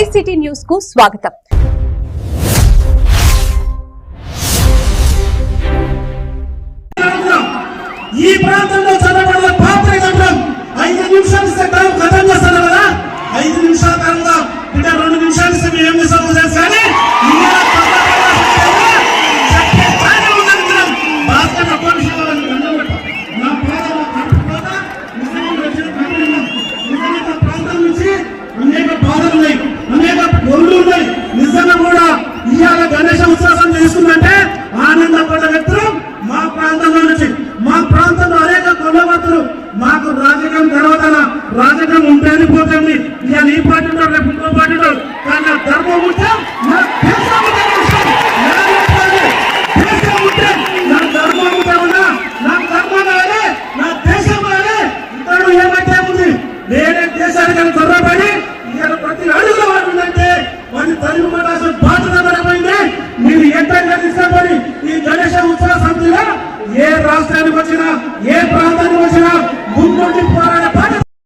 Vice City న్యూస్కు స్వాగతం. ఈ ప్రాంతంలో చదవబడిన పాత్ర గంటం ఐదు నిమిషాలు ఇస్తే టైం ఖతం ఐదు నిమిషాల కాలంగా రెండు నిమిషాలు ఇస్తే మేము ఏం చేస్తాం నుంచి మా ప్రాంతంలో అనేక కొల్లగొత్తలు మాకు రాజకీయం తర్వాత రాజకీయం ఏ రాష్ట్రానికి వచ్చినా ఏ ప్రాంతానికి వచ్చినా